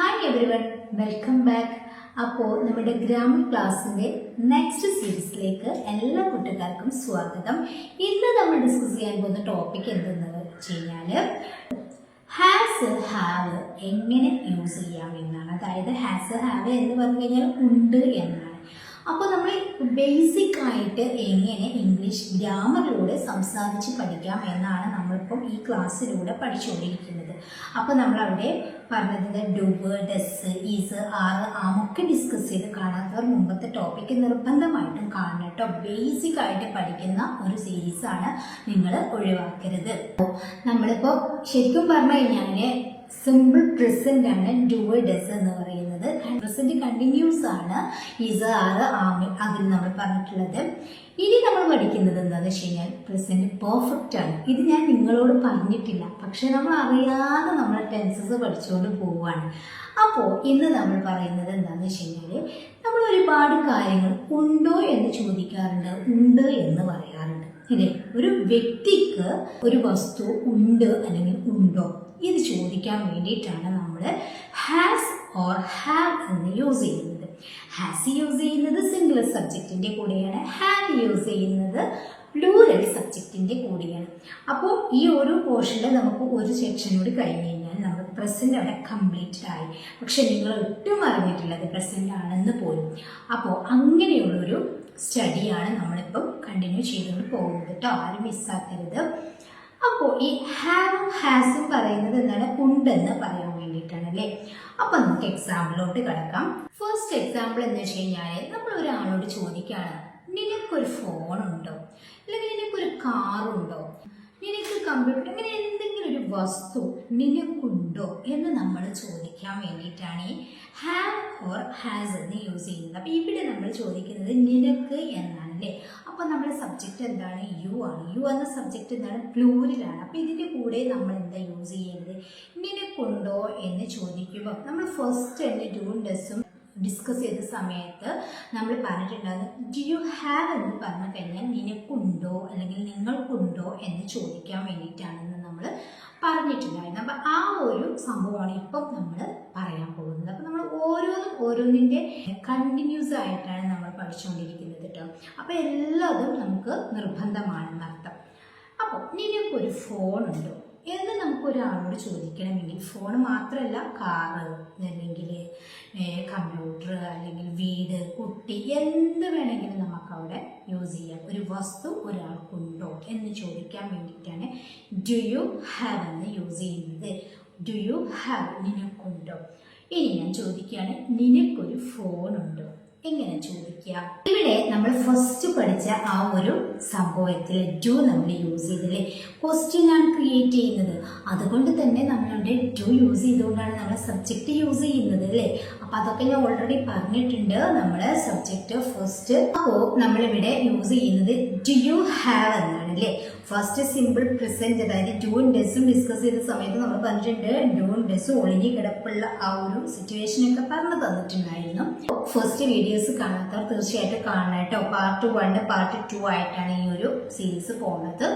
Hi everyone welcome back അപ്പോൾ നമ്മുടെ grammar ക്ലാസ്സിന്റെ നെക്സ്റ്റ് സീരീസിലേക്ക് എല്ലാ കുട്ടികൾക്കും സ്വാഗതം. ഇന്ന് നമ്മൾ ഡിസ്കസ് ചെയ്യാൻ പോകുന്ന ടോപ്പിക് എന്തെന്ന് വെച്ച് കഴിഞ്ഞാൽ ഹാസ് ഹാവ് എങ്ങനെ യൂസ് ചെയ്യാം എന്നാണ്. അതായത് ഹാസ് ഹാവ് എന്ന് പറഞ്ഞു കഴിഞ്ഞാൽ ഉണ്ട് എന്നാണ്. അപ്പോൾ നമ്മൾ ബേസിക് ആയിട്ട് എങ്ങനെ ഇംഗ്ലീഷ് ഗ്രാമറിലൂടെ സംസാരിച്ച് പഠിക്കാം എന്നാണ് നമ്മളിപ്പം ഈ ക്ലാസ്സിലൂടെ പഠിച്ചുകൊണ്ടിരിക്കുന്നത് അപ്പോൾ നമ്മളവിടെ പറഞ്ഞത് ഡുബ് ഡസ് ഈസ് ആറ് ആമൊക്കെ ഡിസ്കസ് ചെയ്ത് കാണാത്തവർ മുമ്പത്തെ ടോപ്പിക്ക് നിർബന്ധമായിട്ടും കാണണം കേട്ടോ. ബേസിക് ആയിട്ട് പഠിക്കുന്ന ഒരു സീരീസാണ് നിങ്ങൾ ഒഴിവാക്കരുത്. നമ്മളിപ്പോൾ ശരിക്കും പറഞ്ഞു കഴിഞ്ഞാൽ സിമ്പിൾ പ്രസന്റ് ആണ് ഡു ഡസ് എന്ന് പറയുന്നത്. പ്രസന്റ് കണ്ടിന്യൂസ് ആണ്. ഇസ് ആറ് ആമി അതിൽ നമ്മൾ പറഞ്ഞിട്ടുള്ളത്. ഇനി നമ്മൾ പഠിക്കുന്നത് എന്താണെന്ന് വെച്ച് കഴിഞ്ഞാൽ പ്രസന്റ് പെർഫെക്റ്റ് ആണ്. ഇത് ഞാൻ നിങ്ങളോട് പറഞ്ഞിട്ടില്ല. പക്ഷെ നമ്മൾ അറിയാതെ നമ്മൾ ടെൻസസ് പഠിച്ചുകൊണ്ട് പോവുകയാണ്. അപ്പോൾ ഇന്ന് നമ്മൾ പറയുന്നത് എന്താണെന്ന് വെച്ച് കഴിഞ്ഞാൽ നമ്മൾ ഒരുപാട് കാര്യങ്ങൾ ഉണ്ടോ എന്ന് ചോദിക്കാറുണ്ട്. ഉണ്ട് എന്ന് പറയാറുണ്ട്. ഇല്ലേ ഒരു വ്യക്തിക്ക് ഒരു വസ്തു ഉണ്ട് അല്ലെങ്കിൽ ഉണ്ടോ? ഇത് ചോദിക്കാൻ വേണ്ടിയിട്ടാണ് നമ്മൾ ഹാസ് ഓർ ഹാവ് എന്ന് യൂസ് ചെയ്യുന്നത്. ഹാസ് യൂസ് ചെയ്യുന്നത് സിംഗുലർ സബ്ജക്റ്റിന്റെ കൂടെയാണ്. ഹാവ് യൂസ് ചെയ്യുന്നത് പ്ലൂറൽ സബ്ജക്റ്റിന്റെ കൂടെയാണ്. അപ്പോൾ ഈ ഓരോ പോർഷനിൽ നമുക്ക് ഒരു സെക്ഷൻ കൂടി കഴിഞ്ഞ് കഴിഞ്ഞാൽ നമ്മൾ പ്രസന്റ് അവിടെ കംപ്ലീറ്റഡ് ആയി. പക്ഷെ നിങ്ങൾ ഒട്ടും അറിഞ്ഞിട്ടില്ല അത് പ്രസന്റ് ആണെന്ന് പോലും. അപ്പോൾ അങ്ങനെയുള്ളൊരു സ്റ്റഡിയാണ് നമ്മളിപ്പം കണ്ടിന്യൂ ചെയ്തുകൊണ്ട് പോകുന്നത് കേട്ടോ. ആരും മിസ്സാക്കരുത് അപ്പോൾ ഈ ഹാവ് ഹാസും പറയുന്നത് എന്താണ്? ഉണ്ടെന്ന് പറയാൻ വേണ്ടിയിട്ടാണ് അല്ലേ? അപ്പോൾ നമുക്ക് എക്സാമ്പിളോട്ട് കിടക്കാം. ഫസ്റ്റ് എക്സാമ്പിൾ എന്ന് വെച്ച് കഴിഞ്ഞാൽ നമ്മൾ ഒരാളോട് ചോദിക്കുകയാണ് നിനക്കൊരു ഉണ്ടോ? അല്ലെങ്കിൽ നിനക്കൊരു കാറുണ്ടോ നിനക്ക് കമ്പ്യൂട്ടർ ഇങ്ങനെ എന്തെങ്കിലും ഒരു വസ്തു നിനക്കുണ്ടോ എന്ന് നമ്മൾ ചോദിക്കാൻ വേണ്ടിയിട്ടാണ് ഈ ഹാവ് ഓർ ഹാസ് എന്ന് യൂസ് ചെയ്യുന്നത്. അപ്പോൾ ഇവിടെ നമ്മൾ ചോദിക്കുന്നത് നിനക്ക് എന്നാണ് അല്ലേ? അപ്പോൾ നമ്മുടെ സബ്ജക്റ്റ് എന്താണ്? യു ആണ്. യു എന്ന സബ്ജക്റ്റ് എന്താണ്? പ്ലൂരിലാണ് അപ്പോൾ ഇതിന്റെ കൂടെ നമ്മൾ എന്താ യൂസ് ചെയ്യുന്നത്? നിനക്കുണ്ടോ എന്ന് ചോദിക്കുമ്പോൾ നമ്മൾ ഫസ്റ്റ് തന്നെ ഡൂൺ ഡസും ഡിസ്കസ് ചെയ്ത സമയത്ത് നമ്മൾ പറഞ്ഞിട്ടുണ്ടായിരുന്നു ഡു യു ഹാവ് എന്ന് പറഞ്ഞു കഴിഞ്ഞാൽ നിനക്കുണ്ടോ അല്ലെങ്കിൽ നിങ്ങൾക്കുണ്ടോ എന്ന് ചോദിക്കാൻ വേണ്ടിയിട്ടാണെന്ന് നമ്മൾ പറഞ്ഞിട്ടുണ്ടായിരുന്നു. അപ്പം ആ ഒരു സംഭവമാണ് ഇപ്പം നമ്മൾ പറയാൻ പോകുന്നത്. അപ്പം നമ്മൾ ഓരോന്നും ഓരോന്നിന്റെ കണ്ടിന്യൂസ് ആയിട്ടാണ് നമ്മൾ പഠിച്ചുകൊണ്ടിരിക്കുന്നത് കേട്ടോ. അപ്പം എല്ലാതും നമുക്ക് നിർബന്ധമാണെന്നർത്ഥം. അപ്പോൾ നിനക്കൊരു ഫോണുണ്ടോ എന്ന് നമുക്ക് ഒരാളോട് ചോദിക്കണമെങ്കിൽ ഫോൺ മാത്രമല്ല കാറ് അല്ലെങ്കിൽ കമ്പ്യൂട്ടർ അല്ലെങ്കിൽ വീട് കുട്ടി എന്ത് വേണമെങ്കിലും നമുക്ക് അവിടെ യൂസ് ചെയ്യാം. ഒരു വസ്തു ഒരാൾക്കുണ്ടോ എന്ന് ചോദിക്കാൻ വേണ്ടിയിട്ടാണ് ഡു യു ഹാവ് എന്ന് യൂസ് ചെയ്യുന്നത്. ഡു യു ഹാവ് നിനക്കുണ്ടോ? ഇനി ഞാൻ ചോദിക്കുകയാണ് നിനക്കൊരു ഫോണുണ്ടോ എങ്ങനെ ചോദിക്കുക? ഇവിടെ നമ്മൾ ഫസ്റ്റ് പഠിച്ച ആ ഒരു സംഭവത്തിൽ ഡു നമ്മൾ യൂസ് ചെയ്തില്ലേ? ക്വസ്റ്റ്യൻ ആണ് ക്രിയേറ്റ് ചെയ്യുന്നത്. അതുകൊണ്ട് തന്നെ നമ്മളുടെ ഡു യൂസ് ചെയ്തുകൊണ്ടാണ് നമ്മൾ സബ്ജക്റ്റ് യൂസ് ചെയ്യുന്നത് അല്ലേ? അപ്പം അതൊക്കെ ഞാൻ ഓൾറെഡി പറഞ്ഞിട്ടുണ്ട്. നമ്മൾ സബ്ജക്റ്റ് ഫസ്റ്റ് അപ്പോൾ നമ്മളിവിടെ യൂസ് ചെയ്യുന്നത് ഡു യു ഹാവ് എന്നാണ് അല്ലേ ഫസ്റ്റ് സിമ്പിൾ പ്രസന്റ് അതായത് ഡൂൺ ഡെസും ഡിസ്കസ് ചെയ്ത സമയത്ത് നമ്മൾ പറഞ്ഞിട്ടുണ്ട് ഡൂൺ ഡെസ് ഒളിഞ്ഞു കിടപ്പുള്ള ആ ഒരു സിറ്റുവേഷൻ ഒക്കെ പറഞ്ഞു തന്നിട്ടുണ്ടായിരുന്നു. ഫസ്റ്റ് വീഡിയോസ് കാണാത്തവർ തീർച്ചയായിട്ടും കാണണം കേട്ടോ. പാർട്ട് വൺ പാർട്ട് ടു ആയിട്ടാണ് ഈ ഒരു സീരീസ് പോകുന്നത്.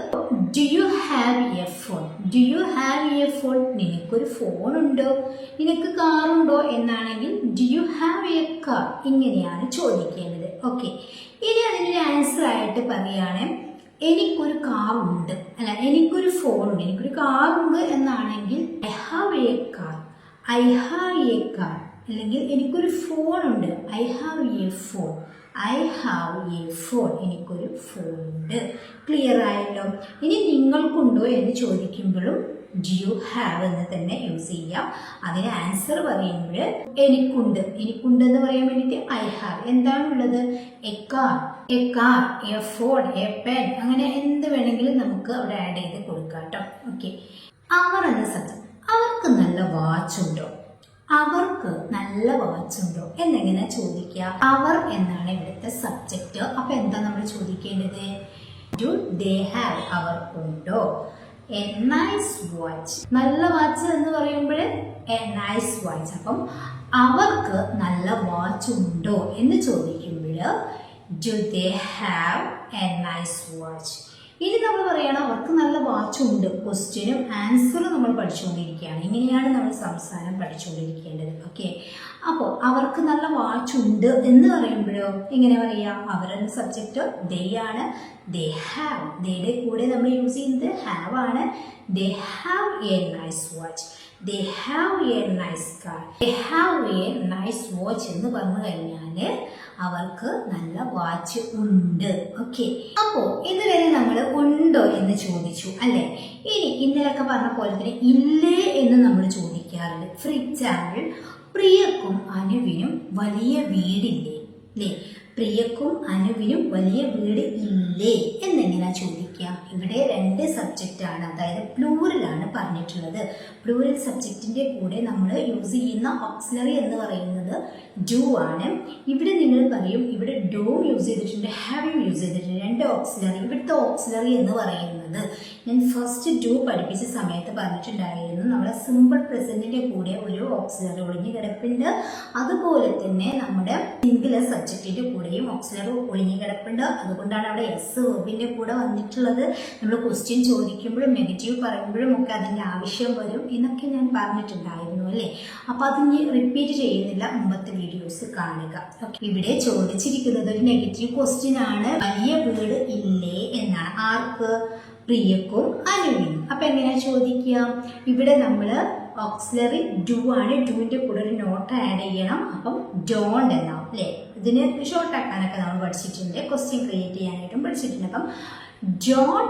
Do you have a phone do you have a phone നിനക്കൊരു ഫോൺ ഉണ്ടോ? നിനക്ക് കാറുണ്ടോ എന്നാണെങ്കിൽ do you have a car ഇങ്ങനെയാണ് ചോദിക്കേണ്ടത്. ഓക്കെ ഇനി അതിനൊരു ആൻസർ ആയിട്ട് പറയുകയാണെങ്കിൽ എനിക്കൊരു കാറുണ്ട് അല്ല എനിക്കൊരു ഫോണുണ്ട് എനിക്കൊരു കാറുണ്ട് എന്നാണെങ്കിൽ I have a car I have a car അല്ലെങ്കിൽ എനിക്കൊരു ഫോണുണ്ട് I have a phone I have a phone എനിക്കൊരു ഫോണുണ്ട് ക്ലിയർ ആയല്ലോ? ഇനി നിങ്ങൾക്കുണ്ടോ എന്ന് ചോദിക്കുമ്പോഴും ഡു യു ഹാവ് എന്ന് തന്നെ യൂസ് ചെയ്യാം. അതിന് ആൻസർ പറയുമ്പോൾ എനിക്കുണ്ട്. എനിക്കുണ്ട് എന്ന് പറയാൻ വേണ്ടിയിട്ട് ഐ ഹാവ് എന്താണുള്ളത്? A car a car a phone a pen അങ്ങനെ എന്ത് വേണമെങ്കിലും നമുക്ക് അവിടെ ആഡ് ചെയ്ത് കൊടുക്കാം കേട്ടോ. ഓക്കെ അവർ എന്ന സത്യം അവർക്ക് നല്ല വാച്ച് ഉണ്ടോ? അവർക്ക് നല്ല വാച്ച് ഉണ്ടോ? എന്നെങ്ങനെ ചോദിക്കുക അവർ എന്നാണ് ഇവിടുത്തെ സബ്ജക്റ്റ് അപ്പൊ എന്താ നമ്മൾ ചോദിക്കേണ്ടത്? ഡു ദേ ഹാവ് അവർക്കുണ്ടോ? എ നൈസ് വാച്ച് നല്ല വാച്ച് എന്ന് പറയുമ്പോൾ എ നൈസ് വാച്ച് അപ്പം അവർക്ക് നല്ല വാച്ച് ഉണ്ടോ എന്ന് ചോദിക്കുമ്പോൾ do they have a nice watch ഇനി നമ്മൾ പറയണം അവർക്ക് നല്ല വാച്ചുണ്ട് ക്വസ്റ്റ്യനും ആൻസറും നമ്മൾ പഠിച്ചുകൊണ്ടിരിക്കുകയാണ്. ഇങ്ങനെയാണ് നമ്മൾ സംസാരം പഠിച്ചുകൊണ്ടിരിക്കേണ്ടത്. ഓക്കെ അപ്പോൾ അവർക്ക് നല്ല വാച്ചുണ്ട് എന്ന് പറയുമ്പോഴോ എങ്ങനെ പറയാം? അവരെന്ന സബ്ജക്റ്റ് ദേ ആണ്. ദേ ഹാവ് ദേയുടെ കൂടെ നമ്മൾ യൂസ് ചെയ്യുന്നത് ഹാവ് ആണ്. They have a nice watch they have a nice car they have a nice watch എന്ന് പറഞ്ഞു കഴിഞ്ഞാൽ അവർക്ക് നല്ല വാച്ച് ഉണ്ട്. ഓക്കെ അപ്പോൾ ഇതുവരെ നമ്മൾ ഉണ്ടോ എന്ന് ചോദിച്ചു അല്ലേ? ഇനി ഇന്നലൊക്കെ പറഞ്ഞ പോലെ തന്നെ ഇല്ലേ എന്ന് നമ്മൾ ചോദിക്കാറുണ്ട്. ഫോർ എക്സാമ്പിൾ പ്രിയക്കും അനുവിനും വലിയ വീടില്ലേ? അല്ലേ പ്രിയക്കും അനുവിനും വലിയ വീട് ഇല്ലേ എന്നിങ്ങനെ ചോദിക്കുക? ഇവിടെ രണ്ട് സബ്ജക്റ്റ് ആണ്. അതായത് പ്ലൂറിലാണ് പറഞ്ഞിട്ടുള്ളത്. പ്ലൂറൽ സബ്ജക്റ്റിന്റെ കൂടെ നമ്മൾ യൂസ് ചെയ്യുന്ന ഓക്സിലറി എന്ന് പറയുന്നത് ഡു ആണ്. ഇവിടെ നിങ്ങൾ പറയും ഇവിടെ ഡോ യൂസ് ചെയ്തിട്ടുണ്ട് ഹാവ് യൂസ് ചെയ്തിട്ടുണ്ട്. രണ്ട് ഓക്സിലറി ഇവിടുത്തെ ഓക്സിലറി എന്ന് പറയുന്നത് ഞാൻ ഫസ്റ്റ് ടു പഠിപ്പിച്ച സമയത്ത് പറഞ്ഞിട്ടുണ്ടായിരുന്നു നമ്മുടെ സിമ്പിൾ പ്രസന്റിന്റെ കൂടെ ഒരു ഓക്സിലറി ഒളിഞ്ഞു കിടപ്പുണ്ട്. അതുപോലെ തന്നെ നമ്മുടെ സിംഗുലർ സബ്ജക്റ്റിന്റെ കൂടെയും ഓക്സിലറി ഒളിഞ്ഞു കിടപ്പുണ്ട്. അതുകൊണ്ടാണ് അവിടെ എസ് വെബിന്റെ കൂടെ വന്നിട്ടുള്ളത്. നമ്മൾ ക്വസ്റ്റ്യൻ ചോദിക്കുമ്പോഴും നെഗറ്റീവ് പറയുമ്പോഴും ഒക്കെ അതിന്റെ ആവശ്യം വരും എന്നൊക്കെ ഞാൻ പറഞ്ഞിട്ടുണ്ടായിരുന്നു അല്ലേ? അപ്പോൾ അത് ഇനി റിപ്പീറ്റ് ചെയ്യുന്നില്ല. മുമ്പത്തെ വീഡിയോസ് കാണുക. ഇവിടെ ചോദിച്ചിരിക്കുന്നത് ഒരു നെഗറ്റീവ് ക്വസ്റ്റ്യൻ ആണ്. വലിയ വീട് ഇല്ലേ എന്നാണ്. ആർക്ക്? പ്രിയക്കും അനുവിനും. അപ്പൊ എങ്ങനെയാ ചോദിക്കുക? ഇവിടെ നമ്മൾ ഓക്സിലറി ഡു ആണ്. ഡുവിന്റെ കൂടെ ഒരു നോട്ട് ആഡ് ചെയ്യണം. അപ്പം ഡോണ്ട് എന്നാവും അല്ലേ? ഇതിന് ഷോർട്ട് ആക്കാനൊക്കെ നമ്മൾ പഠിച്ചിട്ടുണ്ട്. ക്വസ്റ്റ്യൻ ക്രിയേറ്റ് ചെയ്യാനായിട്ടും പഠിച്ചിട്ടുണ്ട്. അപ്പം ജോൺ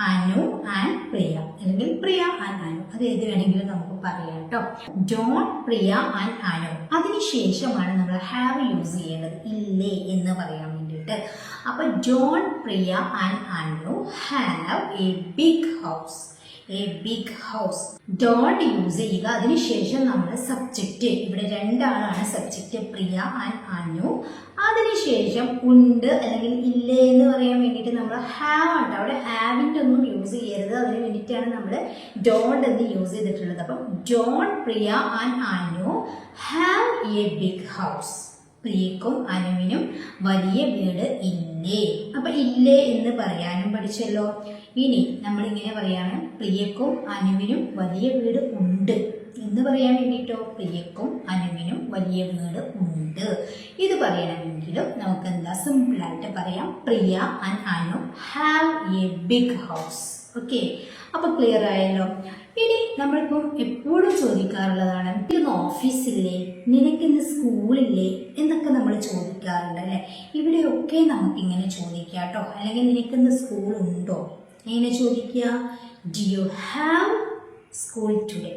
അനു ആൻഡ് പ്രിയ. അല്ലെങ്കിൽ പ്രിയ ആൻഡ് അനു. അത് ഏത് വേണമെങ്കിലും നമുക്ക് പറയാം കേട്ടോ ജോൺ പ്രിയ ആൻഡ് അനു. അതിനുശേഷമാണ് നമ്മൾ ഹാവ് യൂസ് ചെയ്യേണ്ടത്. ഇല്ലേ എന്ന് പറയാൻ വേണ്ടിയിട്ട് അപ്പൊ John Priya and Anu have a big house a big house don't use ചെയ്യുക. അതിനുശേഷം നമ്മൾ സബ്ജക്റ്റ് ഇവിടെ രണ്ടാളാണ് സബ്ജക്റ്റ് പ്രിയ ആൻഡ് അനു. അതിനുശേഷം ഉണ്ട് അല്ലെങ്കിൽ ഇല്ലേ എന്ന് പറയാൻ വേണ്ടിയിട്ട് നമ്മൾ ഹാവ് ഉണ്ട്. അവിടെ ഹാവിന്റെ ഒന്നും യൂസ് ചെയ്യരുത്. അതിന് വേണ്ടിയിട്ടാണ് നമ്മൾ ഡോണ്ട് എന്ന് യൂസ് ചെയ്തിട്ടുള്ളത്. അപ്പം John Priya and Anu have a big house പ്രിയക്കും അനുവിനും വലിയ വീട് ഇല്ലേ? അപ്പൊ ഇല്ലേ എന്ന് പറയാനും പഠിച്ചല്ലോ. ഇനി നമ്മൾ ഇങ്ങനെ പറയാണ് പ്രിയക്കും അനുവിനും വലിയ വീട് ഉണ്ട് എന്ന് പറയാൻ വേണ്ടിയിട്ടോ പ്രിയക്കും അനുവിനും വലിയ വീട് ഉണ്ട്. ഇത് പറയണമെങ്കിലും നമുക്ക് എന്താ സിമ്പിളായിട്ട് പറയാം. Priya and Anu have a big house okay അപ്പൊ ക്ലിയർ ആയല്ലോ. ഇനി നമ്മളിപ്പം എപ്പോഴും ചോദിക്കാറുള്ളതാണ് ഇന്ന് ഓഫീസില്ലേ? നിനക്കിന്ന് സ്കൂളില്ലേ? എന്നൊക്കെ നമ്മൾ ചോദിക്കാറുണ്ട് അല്ലെ? ഇവിടെയൊക്കെ നമുക്ക് ഇങ്ങനെ ചോദിക്കാം കേട്ടോ അല്ലെങ്കിൽ നിനക്കിന്ന് സ്കൂൾ ഉണ്ടോ എങ്ങനെ ചോദിക്കുക? Do you have school today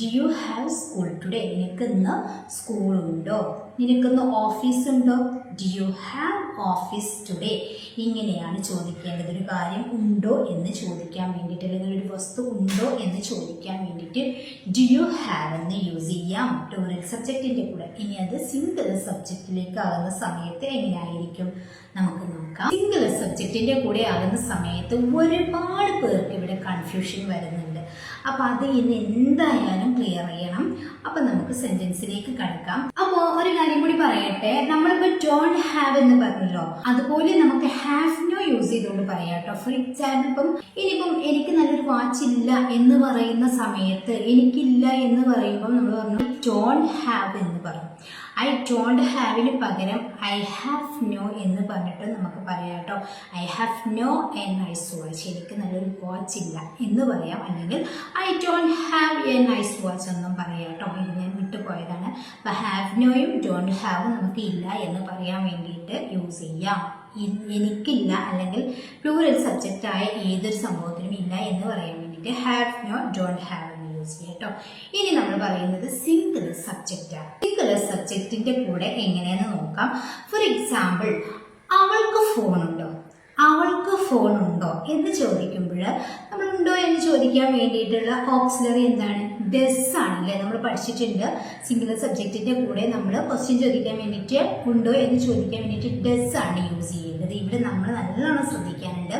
do you have school today നിനക്കിന്ന് school ഉണ്ടോ നിനക്കിന്ന് ഓഫീസ് ഉണ്ടോ do you have office today ഇങ്ങനെയാണ് ചോദിക്കേണ്ടത്. ഒരു കാര്യം ഉണ്ടോ എന്ന് ചോദിക്കാൻ വേണ്ടിയിട്ട് അല്ലെങ്കിൽ ഒരു വസ്തു ഉണ്ടോ എന്ന് ചോദിക്കാൻ വേണ്ടിയിട്ട് ഡു യു ഹാവ് എന്ന് യൂസ് ചെയ്യാം. ടൂറൽ സബ്ജക്റ്റിന്റെ കൂടെ. ഇനി അത് സിംഗിൾ സബ്ജക്റ്റിലേക്ക് ആകുന്ന സമയത്ത് എങ്ങനെയായിരിക്കും? നമുക്ക് നോക്കാം. സിംഗിൾ സബ്ജക്റ്റിന്റെ കൂടെ ആകുന്ന സമയത്ത് ഒരുപാട് പേർക്ക് ഇവിടെ കൺഫ്യൂഷൻ വരുന്നുണ്ട്. അപ്പോൾ അത് ഇന്ന് എന്തായാലും ക്ലിയർ ചെയ്യണം. അപ്പോൾ നമുക്ക് സെന്റൻസിലേക്ക് കടക്കാം. ഒരു കാര്യം കൂടി പറയട്ടെ. നമ്മളിപ്പോ ഡോണ്ട് ഹാവ് എന്ന് പറഞ്ഞല്ലോ. അതുപോലെ നമുക്ക് ഹാവ് നോ യൂസ് ചെയ്തുകൊണ്ട് പറയാം കേട്ടോ. ഫോർ എക്സാമ്പിൾ ഇപ്പം ഇനിയിപ്പം എനിക്ക് നല്ലൊരു വാച്ച് ഇല്ല എന്ന് പറയുന്ന സമയത്ത് എനിക്കില്ല എന്ന് പറയുമ്പോൾ നമ്മൾ പറഞ്ഞു ഡോണ്ട് ഹാവ് എന്ന് പറയും. ഐ ഡോണ്ട് ഹാവിന് പകരം ഐ ഹാവ് നോ എന്ന് പറഞ്ഞിട്ട് നമുക്ക് പറയാം കേട്ടോ. I have no an nice watch എനിക്ക് നല്ലൊരു വാച്ച് ഇല്ല എന്ന് പറയാം. അല്ലെങ്കിൽ I don't have a nice watch എന്നും പറയാം കേട്ടോ. ഇത് ഞാൻ വിട്ടുപോയതാണ്. അപ്പം ഹാവ് നോയും ഡോണ്ട് ഹാവും നമുക്ക് ഇല്ല എന്ന് പറയാൻ വേണ്ടിയിട്ട് യൂസ് ചെയ്യാം. എനിക്കില്ല അല്ലെങ്കിൽ പ്ലൂറൽ സബ്ജക്റ്റ് ആയ ഏതൊരു സംഭവത്തിനും ഇല്ല എന്ന് പറയാൻ വേണ്ടിയിട്ട് ഹാവ് നോ ഡോണ്ട് ഹാവ് ചെയ്യാം കേട്ടോ ഇനി നമ്മൾ പറയുന്നത് സിംഗിൾ സബ്ജക്റ്റ് ആണ്. സിംഗിൾ സബ്ജക്റ്റിന്റെ കൂടെ എങ്ങനെയെന്ന് നോക്കാം. ഫോർ എക്സാമ്പിൾ അവൾക്ക് ഫോണുണ്ടോ അവൾക്ക് ഫോൺ ഉണ്ടോ എന്ന് ചോദിക്കുമ്പോൾ നമ്മൾ ഉണ്ടോ എന്ന് ചോദിക്കാൻ വേണ്ടിയിട്ടുള്ള ഓക്സിലറി എന്താണ്? ഡെസ് ആണല്ലേ നമ്മൾ പഠിച്ചിട്ടുണ്ട്. സിംഗിൾ സബ്ജക്റ്റിന്റെ കൂടെ നമ്മൾ ക്വസ്റ്റ്യൻ ചോദിക്കാൻ വേണ്ടിയിട്ട് ഉണ്ടോ എന്ന് ചോദിക്കാൻ വേണ്ടിയിട്ട് ഡസ് ആണ് യൂസ് ചെയ്യുന്നത്. ഇവിടെ നമ്മൾ നല്ലോണം ശ്രദ്ധിക്കാനുണ്ട്.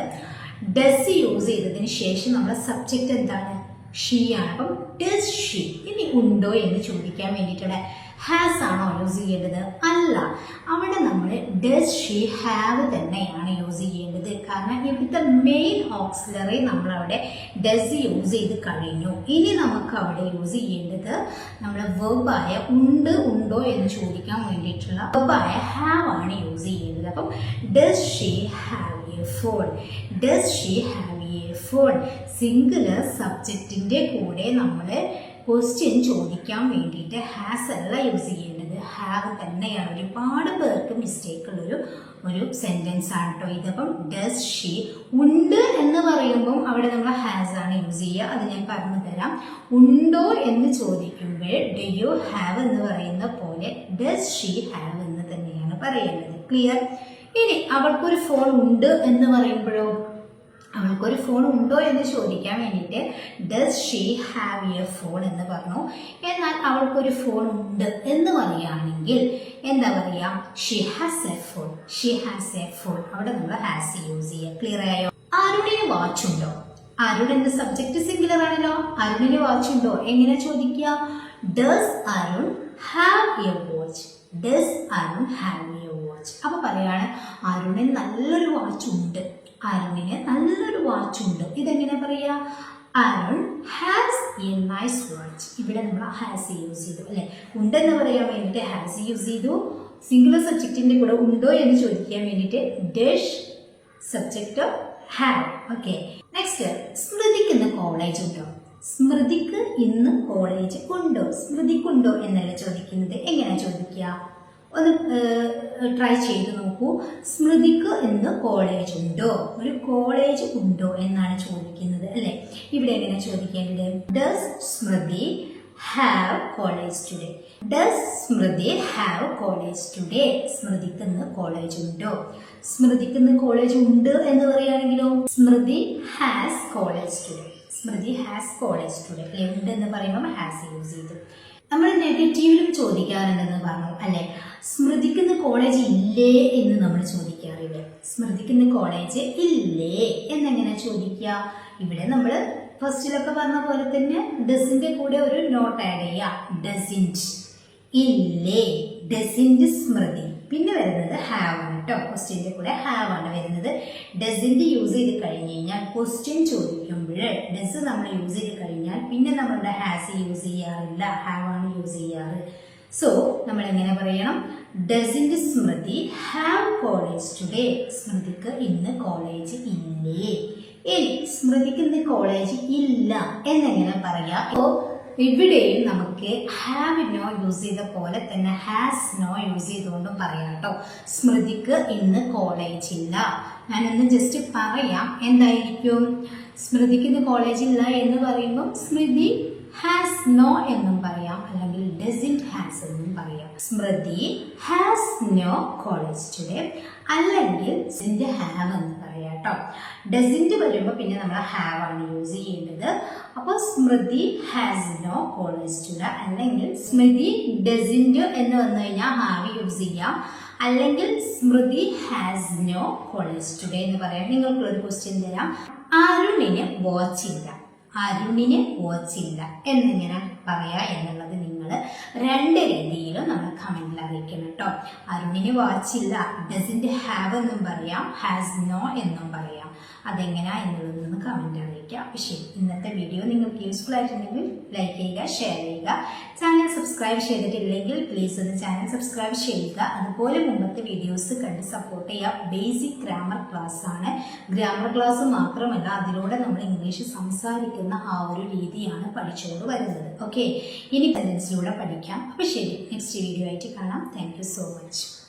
ഡസ് യൂസ് ചെയ്തതിന് ശേഷം നമ്മുടെ സബ്ജക്റ്റ് എന്താണ്? ഷീ ആണ്. അപ്പം ഡസ് ഷീ ഇനി ഉണ്ടോ എന്ന് ചോദിക്കാൻ വേണ്ടിയിട്ടുള്ള ഹാസ് ആണോ യൂസ് ചെയ്യേണ്ടത്? അല്ല. അവിടെ നമ്മൾ ഡസ് ഷീ ഹാവ് തന്നെയാണ് യൂസ് ചെയ്യേണ്ടത്. കാരണം ഇവിടുത്തെ മെയിൻ ഓക്സിലറി നമ്മൾ അവിടെ ഡസ് യൂസ് ചെയ്ത് കഴിഞ്ഞു. ഇനി നമുക്ക് അവിടെ യൂസ് ചെയ്യേണ്ടത് നമ്മുടെ വെബായ ഉണ്ട് ഉണ്ടോ എന്ന് ചോദിക്കാൻ വേണ്ടിയിട്ടുള്ള വെബായ ഹാവ് ആണ് യൂസ് ചെയ്യേണ്ടത്. അപ്പം does she have a phone does she have a phone singular സബ്ജക്റ്റിന്റെ കൂടെ നമ്മൾ ക്വസ്റ്റ്യൻ ചോദിക്കാൻ വേണ്ടിയിട്ട് ഹാസ് അല്ല യൂസ് ചെയ്യേണ്ടത്. ഹാവ് തന്നെയാണ്. ഒരുപാട് പേർക്ക് മിസ്റ്റേക്ക് ഉള്ളൊരു ഒരു സെന്റൻസ് ആണ് കേട്ടോ ഇതപ്പം ഡസ് ഷീ ഉണ്ട് എന്ന് പറയുമ്പം അവിടെ നമ്മൾ ഹാസ് ആണ് യൂസ് ചെയ്യുക. അത് ഞാൻ പറഞ്ഞു തരാം. ഉണ്ടോ എന്ന് ചോദിക്കുമ്പോൾ ഡു യു ഹാവ് എന്ന് പറയുന്ന പോലെ ഡസ് ഷീ ഹാവ് എന്ന് തന്നെയാണ് പറയുന്നത്. ക്ലിയർ ഇനി അവർക്കൊരു ഫോൺ ഉണ്ട് എന്ന് പറയുമ്പോഴോ അവൾക്കൊരു ഫോൺ ഉണ്ടോ എന്ന് ചോദിക്കാൻ വേണ്ടിയിട്ട് does she have a phone എന്ന് പറഞ്ഞു. എന്നാൽ അവൾക്കൊരു ഫോൺ ഉണ്ട് എന്ന് പറയുകയാണെങ്കിൽ എന്താ പറയുക? She has a phone she has a phone അവിടെ നമ്മൾ ഹാസ് യൂസ് ചെയ്യുക ക്ലിയർ ആയോ? ആരുടെ വാച്ച് ഉണ്ടോ? അരുൺ എന്ന സബ്ജക്റ്റ് സിംഗുലർ ആണല്ലോ. അരുണിന് വാച്ച് ഉണ്ടോ? എങ്ങനെ ചോദിക്കുക? Does Arun have a watch does Arun have a watch അപ്പൊ പറയാണ് അരുണിന് നല്ലൊരു വാച്ച് ഉണ്ട്. അരുണിന് നല്ലൊരു വാച്ച് ഉണ്ട്. ഇതെങ്ങനെ പറയാ? Arun has a nice watch ഇവിടെ നമ്മൾ ഹാസ് യൂസ് ചെയ്തു. അല്ലെ? ഉണ്ടെന്ന് പറയാൻ വേണ്ടിയിട്ട് ഹാസ് യൂസ് ചെയ്തു. സിംഗുലർ സബ്ജക്റ്റിന്റെ കൂടെ ഉണ്ടോ എന്ന് ചോദിക്കാൻ വേണ്ടിയിട്ട് does subject have okay next സ്മൃതിക്ക് ഇന്ന് കോളേജ് ഉണ്ടോ? സ്മൃതിക്ക് ഇന്ന് കോളേജ് ഉണ്ടോ? സ്മൃതിക്കുണ്ടോ എന്നല്ല ചോദിക്കുന്നത്. എങ്ങനെയാ ചോദിക്കുക? ഒന്ന് ട്രൈ ചെയ്ത് നോക്കൂ. സ്മൃതിക്ക് ഇന്ന് കോളേജ് ഉണ്ടോ? ഒരു കോളേജ് ഉണ്ടോ എന്നാണ് ചോദിക്കുന്നത് അല്ലേ? ഇവിടെ എങ്ങനെ ചോദിക്കേണ്ടത്? Does Smriti have college today does Smriti have college today സ്മൃതിക്ക് ഇന്ന് കോളേജ് ഉണ്ടോ? സ്മൃതിക്ക് ഇന്ന് കോളേജ് ഉണ്ട് എന്ന് പറയുകയാണെങ്കിലോ? Smriti has college today Smriti has college today ഉണ്ട് എന്ന് പറയുമ്പോൾ ഹാസ് യൂസ് ചെയ്തു. നമ്മൾ നെഗറ്റീവിലും ചോദിക്കാറുണ്ടെന്ന് പറഞ്ഞു അല്ലെ? സ്മൃതിക്കുന്ന കോളേജ് ഇല്ലേ എന്ന് നമ്മൾ ചോദിക്കാറില്ലേ? സ്മൃതിക്കുന്ന കോളേജ് ഇല്ലേ എന്നെങ്ങനെ ചോദിക്കുക? ഇവിടെ നമ്മൾ ഫസ്റ്റിലൊക്കെ പറഞ്ഞ പോലെ തന്നെ ഡസിന്റെ കൂടെ ഒരു നോട്ട് ആഡ് ചെയ്യുക ഡസിന്റ് ഇല്ലേ. ഡസിന്റ് സ്മൃതി. പിന്നെ വരുന്നത് ഹാവ് ആണ് കേട്ടോ ക്വസ്റ്റ്യന്റെ കൂടെ ഹാവ് ആണ് വരുന്നത്. ഡസിന്റെ യൂസ് ചെയ്ത് കഴിഞ്ഞ് കഴിഞ്ഞാൽ ക്വസ്റ്റ്യൻ ചോദിക്കുമ്പോൾ ഡസ് നമ്മൾ യൂസ് ചെയ്ത് കഴിഞ്ഞാൽ പിന്നെ നമ്മളുടെ ഹാസ് യൂസ് ചെയ്യാറില്ല ഹാവ് ആണ് യൂസ് ചെയ്യാറ്. സോ നമ്മൾ എങ്ങനെ പറയണം? Doesn't Smriti have college today സ്മൃതിക്ക് ഇന്ന് കോളേജ് ഇല്ലേ? ഇനി സ്മൃതിക്ക് ഇന്ന് കോളേജ് ഇല്ല. എന്നെങ്ങനെ പറയാം? അപ്പോൾ ഇവിടെയും നമുക്ക് ഹാവ് നോ യൂസ് ചെയ്ത പോലെ തന്നെ ഹാസ് നോ യൂസ് ചെയ്തുകൊണ്ടും പറയാം കേട്ടോ. സ്മൃതിക്ക് ഇന്ന് കോളേജ് ഇല്ല. ഞാനൊന്ന് ജസ്റ്റ് പറയാം. എന്തായിരിക്കും? സ്മൃതിക്ക് ഇന്ന് കോളേജ് ഇല്ല എന്ന് പറയുമ്പോൾ സ്മൃതി ഹാസ് നോ എന്നും പറയാം. അല്ലെങ്കിൽ ഡസിന്റ് ഹാസ് എന്നും പറയാം. Smriti has no college today അല്ലെങ്കിൽ ഹാവ് എന്ന് പറയാം കേട്ടോ. ഡസിന്റ് വരുമ്പോൾ പിന്നെ നമ്മൾ ഹാവ് ആണ് യൂസ് ചെയ്യേണ്ടത്. അപ്പോൾ Smriti has no college today അല്ലെങ്കിൽ സ്മൃതി ഡസിന്റ് എന്ന് വന്നു കഴിഞ്ഞാൽ ഹാവ് യൂസ് ചെയ്യാം. അല്ലെങ്കിൽ Smriti has no college today എന്ന് പറയാം. നിങ്ങൾക്കുള്ളൊരു ക്വസ്റ്റ്യൻ തരാം. അരുണിന് വാച്ച് ഇല്ല. അരുണിന് കോച്ചില്ല. എന്നിങ്ങനെ പറയാ എന്നുള്ളത് നിങ്ങൾ രണ്ട് രീതിയിലും നമ്മൾ കമന്റിൽ അറിയിക്കണം കേട്ടോ അരുണിന് വാച്ചില്ല. ഡസിന്റ് ഹാവ് എന്നും പറയാം. ഹാസ് നോ എന്നും പറയാം. അതെങ്ങനെയാ എന്നുള്ളത് ഒന്ന് കമന്റ് അറിയിക്കുക ശരി ഇന്നത്തെ വീഡിയോ നിങ്ങൾക്ക് യൂസ്ഫുൾ ആയിട്ടുണ്ടെങ്കിൽ ലൈക്ക് ചെയ്യുക ഷെയർ ചെയ്യുക. ചാനൽ സബ്സ്ക്രൈബ് ചെയ്തിട്ടില്ലെങ്കിൽ പ്ലീസ് ഒന്ന് ചാനൽ സബ്സ്ക്രൈബ് ചെയ്യുക. അതുപോലെ മുമ്പത്തെ വീഡിയോസ് കണ്ട് സപ്പോർട്ട് ചെയ്യുക. ബേസിക് ഗ്രാമർ ക്ലാസ് ആണ്. ഗ്രാമർ ക്ലാസ് മാത്രമല്ല അതിലൂടെ നമ്മൾ ഇംഗ്ലീഷ് സംസാരിക്കുന്ന ആ ഒരു രീതിയാണ് പഠിച്ചുകൊണ്ട് വരുന്നത്. ഓക്കെ ഇനി സെന്റൻസിലൂടെ പഠിക്കാം. അപ്പോൾ ശരി നെക്സ്റ്റ് വീഡിയോ ആയിട്ട് കാണാം. Thank so much